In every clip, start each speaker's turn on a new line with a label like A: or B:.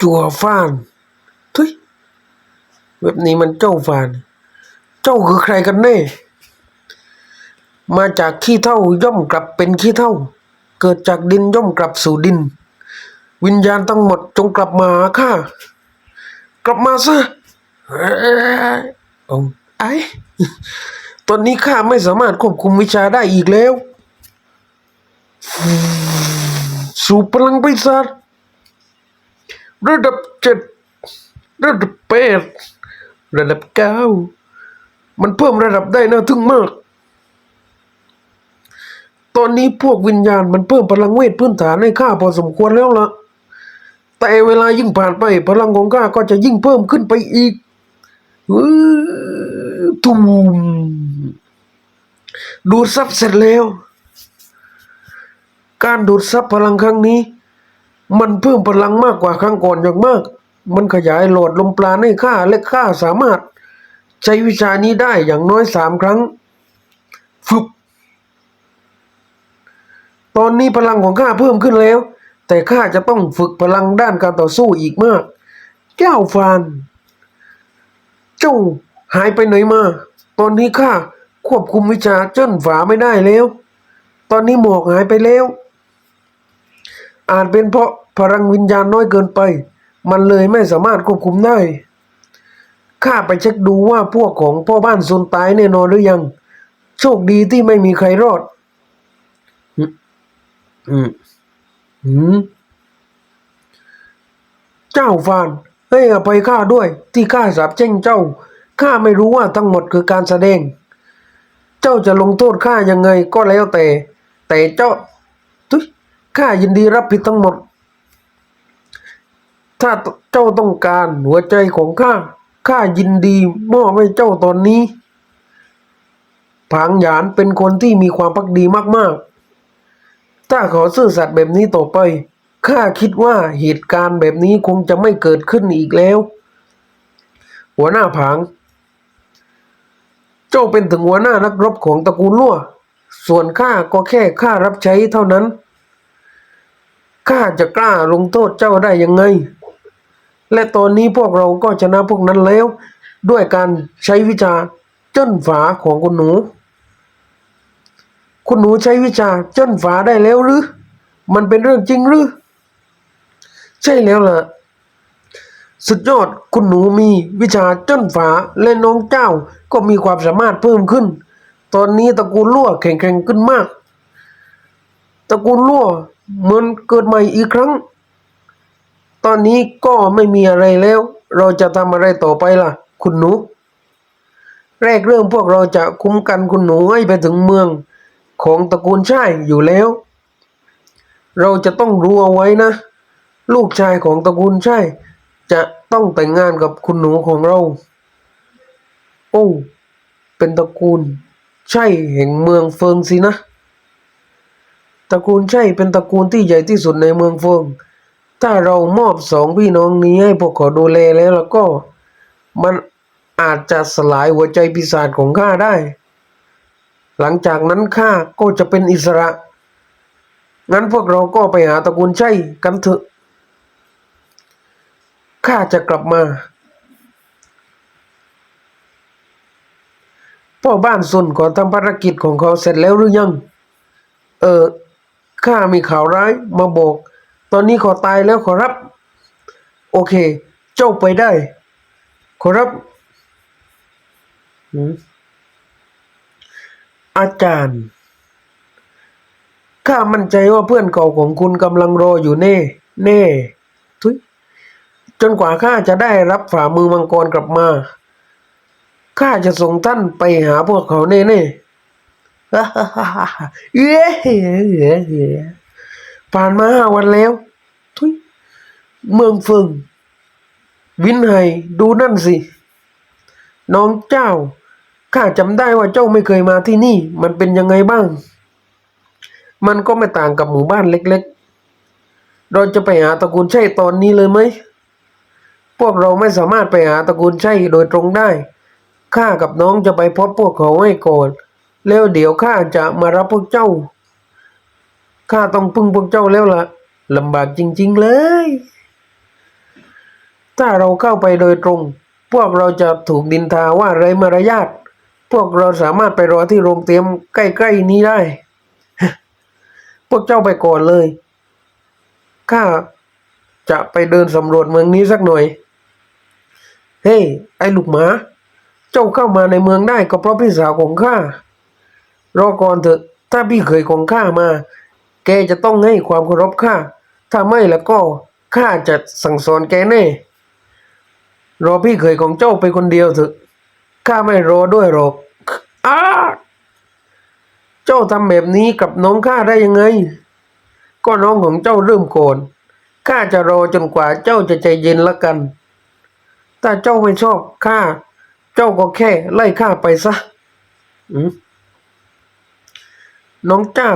A: จัวฟานทุยแบบนี้มันเจ้าฟาน เจ้าคือใครกันแน่ มาจากขี้เท่าย่อมกลับเป็นขี้เท่า เกิดจากดินย่อมกลับสู่ดิน วิญญาณทั้งหมดจงกลับมาหาข้ากลับมาซะอ้ยเอาไอ้ตอนนี้ข้าไม่สามารถควบคุมวิชาได้อีกแล้ว สู่พลังปีศาจ ระดับเจ็ดระดับแปดระดับเก้ามันเพิ่มระดับได้น่าทึ่งมาก ตอนนี้พวกวิญญาณมันเพิ่มพลังเวทพื้นฐานให้ข้าพอสมควรแล้วล่ะ แต่เวลายิ่งผ่านไป พลังของข้าก็จะยิ่งเพิ่มขึ้นไปอีกตุมดูดซับเสร็จแล้ว การดูดซับพลังครั้งนี้ มันเพิ่มพลังมากกว่าครั้งก่อนอย่างมาก มันขยายโหลดลมปราณให้ข้าและข้าสามารถ ใช้วิชานี้ได้อย่างน้อยสามครั้ง ฝึก ตอนนี้พลังของข้าเพิ่มขึ้นแล้ว แต่ข้าจะต้องฝึกพลังด้านการต่อสู้อีกมาก เจ้าฟาน เจ้าหายไปไหนมา ตอนนี้ข้าควบคุมวิชาเจิ้นฝาไม่ได้แล้ว ตอนนี้หมอกหายไปแล้ว อาจเป็นเพราะพลังวิญญาณน้อยเกินไป มันเลยไม่สามารถควบคุมได้ ข้าไปเช็คดูว่าพวกของพ่อบ้านซุนตายแน่นอนหรือยัง โชคดีที่ไม่มีใครรอด อืม อืม เจ้าฟานให้อภัยข้าด้วยที่ข้าสาบแช่งเจ้า ข้าไม่รู้ว่าทั้งหมดคือการแสดง เจ้าจะลงโทษข้ายังไงก็แล้วแต่ แต่เจ้า ข้ายินดีรับผิดทั้งหมด ถ้าเจ้าต้องการหัวใจของข้า ข้ายินดีมอบให้เจ้าตอนนี้ ผางหยานเป็นคนที่มีความพักดีมากๆ ถ้าเขาซื่อสัตย์แบบนี้ต่อไป ข้าคิดว่าเหตุการณ์แบบนี้คงจะไม่เกิดขึ้นอีกแล้ว หัวหน้าผาง เจ้าเป็นถึงหัวหน้านักรบของตระกูลลั่ว ส่วนข้าก็แค่ข้ารับใช้เท่านั้น ข้าจะกล้าลงโทษเจ้าได้ยังไง และตอนนี้พวกเราก็ชนะพวกนั้นแล้ว ด้วยการใช้วิชาเจ้นฝาของคุณหนู คุณหนูใช้วิชาเจ้นฝาได้แล้วหรือ มันเป็นเรื่องจริงหรือ ใช่แล้วล่ะ สุดยอดคุณหนูมีวิชาเจ้นฝาและน้องเจ้าก็มีความสามารถเพิ่มขึ้น ตอนนี้ตระกูลลั่วแข็งแกร่งขึ้นมาก ตระกูลลั่วเหมือนเกิดใหม่อีกครั้ง ตอนนี้ก็ไม่มีอะไรแล้ว เราจะทำอะไรต่อไปล่ะ คุณหนู แรกเริ่มพวกเราจะคุ้มกันคุณหนูให้ไปถึงเมืองของตระกูลชายอยู่แล้ว เราจะต้องรู้เอาไว้นะ ลูกชายของตระกูลชายจะต้องแต่งงานกับคุณหนูของเรา โอ้ เป็นตระกูล ใช่แห่งเมืองเฟิงสินะ ตระกูลใช่เป็นตระกูลที่ใหญ่ที่สุดในเมืองเฟิง ถ้าเรามอบสองพี่น้องนี้ให้พวกเขาดูแลแล้วแล้วก็ มันอาจจะสลายหัวใจปีศาจของข้าได้ หลังจากนั้นข้าก็จะเป็นอิสระ งั้นพวกเราก็ไปหาตระกูลใช่กันเถอะ ข้าจะกลับมาพ่อบ้านซุนขอทำภารกิจของเขาเสร็จแล้วหรือยัง เออ ข้ามีข่าวร้ายมาบอก ตอนนี้ขาตายแล้วขอรับ โอเค เจ้าไปได้ ขอรับหืมอาจารย์ข้ามั่นใจว่าเพื่อนเก่าของคุณกำลังรออยู่แน่ แน่ทุยจนกว่าข้าจะได้รับฝ่ามือมังกรกลับมาข้าจะส่งท่านไปหาพวกเขาแน่ แน่ๆเอ้ยผ่านมาห้าวันแล้วทุยเมืองเฟิงวินไฮดูนั่นสิ น้องเจ้า ข้าจำได้ว่าเจ้าไม่เคยมาที่นี่ มันเป็นยังไงบ้าง มันก็ไม่ต่างกับหมู่บ้านเล็ก ๆ เราจะไปหาตระกูลใช่ตอนนี้เลยไหม พวกเราไม่สามารถไปหาตระกูลใช่โดยตรงได้ ข้ากับน้องจะไปพบพวกเขาให้ก่อน แล้วเดี๋ยวข้าจะมารับพวกเจ้า ข้าต้องพึ่งพวกเจ้าแล้วล่ะลำบากจริง ๆเลย ถ้าเราเข้าไปโดยตรง พวกเราจะถูกดินทาว่าไรมารยาท พวกเราสามารถไปรอที่โรงเตรียมใกล้ ๆ นี้ได้ พวกเจ้าไปก่อนเลย ข้าจะไปเดินสำรวจเมืองนี้สักหน่อย เฮ้ยไอ้ลูกหมา เจ้าเข้ามาในเมืองได้ก็เพราะพี่สาวของข้า รอก่อนเถอะ ถ้าพี่เคยของข้ามา แกจะต้องให้ความเคารพข้า ถ้าไม่แล้วก็ข้าจะสั่งสอนแกแน่รอพี่เคยของเจ้าไปคนเดียวเถอะข้าไม่รอด้วยหรอกอ้าเจ้าทำแบบนี้กับน้องข้าได้ยังไง ก็น้องของเจ้าเริ่มโกรธข้าจะรอจนกว่าเจ้าจะใจเย็นละกัน ถ้าเจ้าไม่ชอบข้า เจ้าก็แค่ไล่ข้าไปซะ อืม น้องเจ้า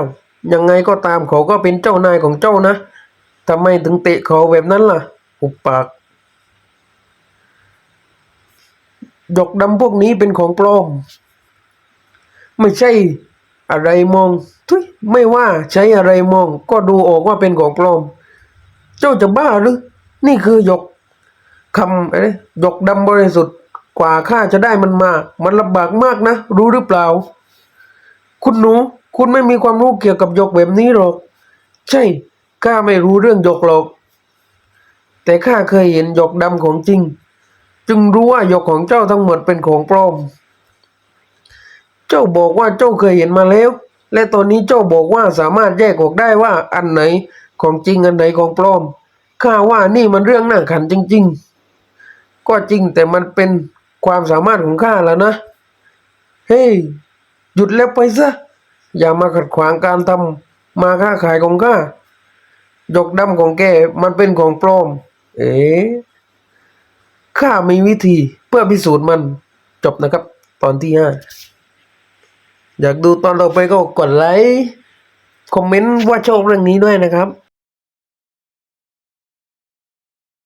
A: ยังไงก็ตามเขาก็เป็นเจ้านายของเจ้านะทำไมถึงเตะเขาแบบนั้นล่ะ อุปปากหยกดำพวกนี้เป็นของปลอม ไม่ใช่อะไรมองทุยไม่ว่าใช้อะไรมอง ก็ดูออกว่าเป็นของปลอม เจ้าจะบ้าหรือ นี่คือหยกคำอะไรหยกดำบริสุทธิ์กว่าข้าจะได้มันมา มันลำบากมากนะ รู้หรือเปล่า คุณหนู คุณไม่มีความรู้เกี่ยวกับหยกแบบนี้หรอก ใช่ข้าไม่รู้เรื่องหยกหรอก แต่ข้าเคยเห็นหยกดำของจริง จึงรู้ว่าหยกของเจ้าทั้งหมดเป็นของปลอม เจ้าบอกว่าเจ้าเคยเห็นมาแล้ว และตอนนี้เจ้าบอกว่าสามารถแยกออกได้ว่าอันไหนของจริงอันไหนของปลอมข้าว่านี่มันเรื่องน่าขันจริง ๆ ก็จริงแต่มันเป็นความสามารถของข้าแล้วนะ เฮ้ย หยุดแล้วไปซะ อย่ามาขัดขวางการทำมาค้าขายของข้าหยกดำของแกมันเป็นของปลอม เอ๋ข้ามีวิธีเพื่อพิสูจน์มันจบนะครับ ตอนที่ห้าอยากดูตอนต่อไปก็กดไลค์ คอมเมนต์ว่าชอบเรื่องนี้ด้วยนะครับ